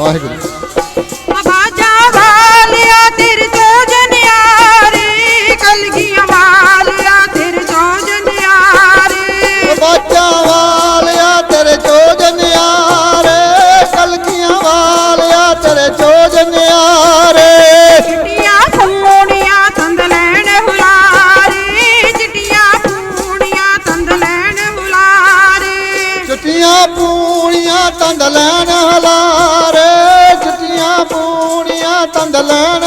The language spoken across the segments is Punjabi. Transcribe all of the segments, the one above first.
ਵਾਹਿਗੁਰੂ ਚੁੱਟੀਆਂ ਪੂਣੀਆਂ ਤੰਦ ਲੈਣ ਹਲਾਰੇ ਚੁੱਟੀਆਂ ਪੂਣੀਆਂ ਤੰਦ ਲੈਣ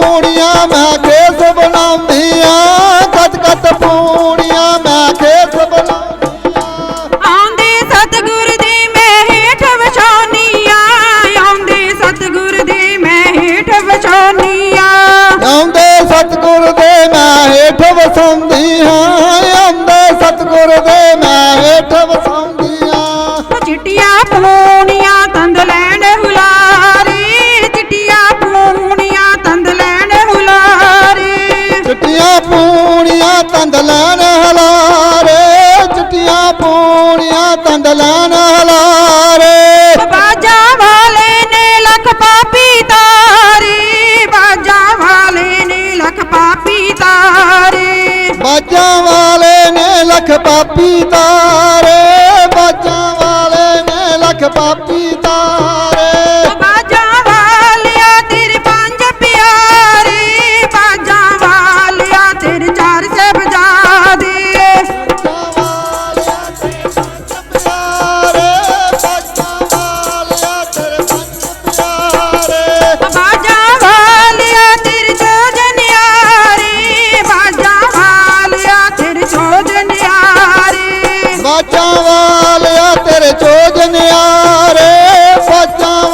ਪੂਣੀਆਂ ਮੈਂ ਖੇਸ ਬਣਾਉਂਦੀਆਂ। ਕਤ ਕਤ ਪੂਣੀਆਂ ਮੈਂ ਖੇਸ ਬਣਾਉਂਦੀਆਂ। ਆਉਂਦੇ ਸਤਿਗੁਰ ਦੇ ਮੈਂ ਹੇਠ ਵਿਛਾਉਣੀਆਂ ਆਉਂਦੇ ਸਤਿਗੁਰ ਦੇ ਮੈਂ ਹੇਠ ਵਿਛਾਉਣੀਆਂ ਆਉਂਦੇ ਸਤਿਗੁਰ ਦੇ ਮੈਂ ਹੇਠ ਵਸਾਉਂਦੀ ਤੰਦ ਲੈਣ ਹਲਾਰੇ ਚਿੱਟੀਆਂ ਪੂਣੀਆਂ ਤੰਦ ਲੈਣ ਹਲਾਰੇ। ਬਾਜਾ ਵਾਲੇ ਨੇ ਲੱਖ ਪਾਪੀ ਤਾਰੇ ਬਾਜਾ ਵਾਲੇ ਨੇ ਲੱਖ ਪਾਪੀ ਤਾਰੇ। ਬਾਜਾਂ ਵਾਲੇ ਨੇ ਲੱਖ ਪਾਪੀ ਤਾਰੇ ਵਾਲਿਆ ਤੇਰੇ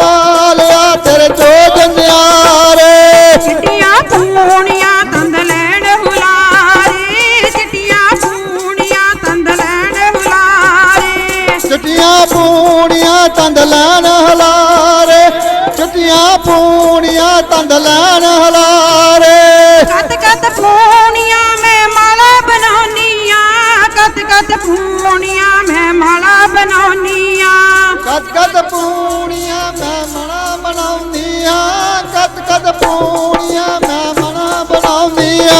ਵਾਲਿਆ ਤੇਰੇ ਚੋਜਨਿਆਰੇ ਚਿੱਟੀਆਂ ਪੂਣੀਆਂ ਤੰਦ ਲੈਣ ਹੁਲਾਰੇ ਚਿੱਟੀਆਂ ਪੂਣੀਆਂ ਤੰਦ ਲੈਣ ਹੁਲਾਰੇ। ਚਿੱਟੀਆਂ ਪੂਣੀਆਂ ਤੰਦ ਲੈਣ ਹਲਾਰੇ ਚਿੱਟੀਆਂ ਪੂਣੀਆਂ ਤੰਦ ਲੈਣ ਹਲਾਰੇ। ਕਤ ਕਤ ਪੂਣੀਆਂ ਮੈਂ ਮਾਲਾ ਬਣਾਉਣੀਆਂ ਕਤ ਕਤ ਪੂਣੀਆਂ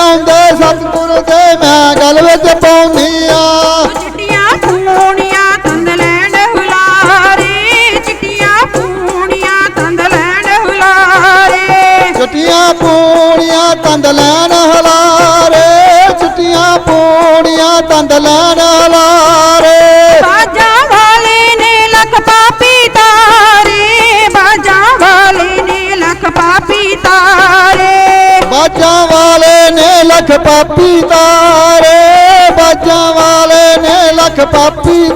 ਆਉਂਦੇ ਸਤਿਗੁਰੂ ਦੇ ਮੈਂ ਗਲ ਵਿੱਚ ਪਾਉਂਦੀਆਂ ਚਿੱਟੀਆਂ ਪੂਣੀਆਂ ਤੰਦ ਲੈਣ ਹੁਲਾਰੇ ਚਿੱਟੀਆਂ ਪੂਣੀਆਂ ਤੰਦ ਲੈਣ ਹੁਲਾਰੇ। ਚਿੱਟੀਆਂ ਪੂਣੀਆਂ ਤੰਦ ਲੈਣ ਲੱਖ ਪਾਪੀ ਤਾਰੇ ਬਾਜਾਂ ਵਾਲੇ ਨੇ ਲੱਖ ਪਾਪੀ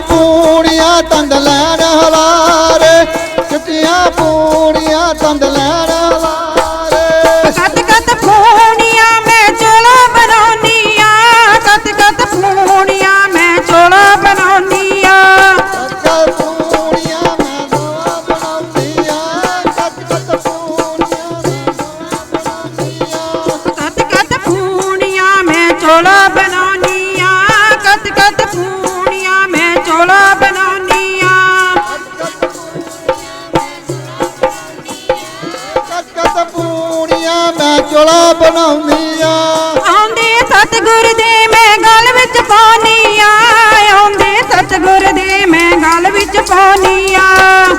ਚਟੀਆਂ ਪੂਣੀਆਂ ਬਣਾਉਂਦੀ ਆ ਆਉਂਦੇ ਸਤਿਗੁਰ ਦੇ ਮੈਂ ਗਲ ਵਿੱਚ ਪਾਉਣੀ ਆ। ਆਉਂਦੇ ਸਤਿਗੁਰ ਦੇ ਮੈਂ ਗਲ ਵਿੱਚ ਪਾਉਣੀ ਆ।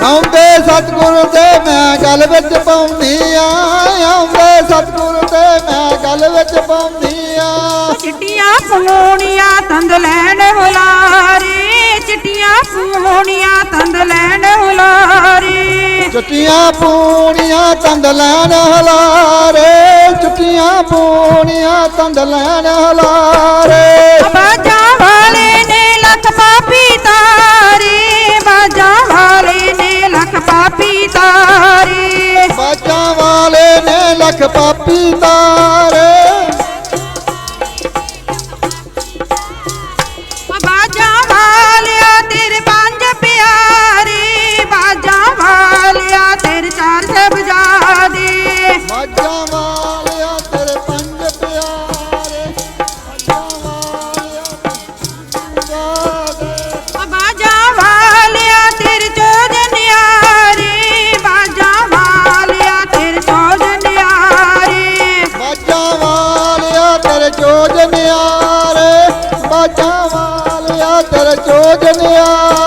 ਆਉਂਦੇ ਸਤਿਗੁਰ ਦੇ ਮੈਂ ਗੱਲ ਵਿੱਚ ਪਾਉਂਦੀ ਆ। ਆਉਂਦੇ ਸਤਿਗੁਰ ਦੇ ਮੈਂ ਗੱਲ ਵਿੱਚ ਪਾਉਂਦੀ ਆ। ਚਿੱਟੀਆਂ ਪੂਣੀਆਂ ਤੰਦ ਲੈਣ ਹੁਲਾਰੇ। ਚਿੱਟੀਆਂ ਪੂਣੀਆਂ ਤੰਦ ਲੈਣ ਹੁਲਾਰੇ। ਚੁੱਟੀਆਂ ਪੂਣੀਆਂ ਤੰਦ ਲੈਣ ਹਲਾਰੇ ਚੁੱਟੀਆਂ ਪੂਣੀਆਂ ਤੰਦ ਲੈਣ ਹਲਾਰੇ। ਬਾਜਾਂ ਵਾਲੇ ਨੇ ਲੱਖ ਪਾਪੀ ਤਾਰੇ ਬਾਜਾਂ ਵਾਲੇ ਨੇ ਲੱਖ ਪਾਪੀ ਤਾਰੇ। ਬਾਜਾਂ ਵਾਲੇ ਨੇ ਲੱਖ ਪਾਪੀ ਤਾਰੇ। ਨਿਆਰੇ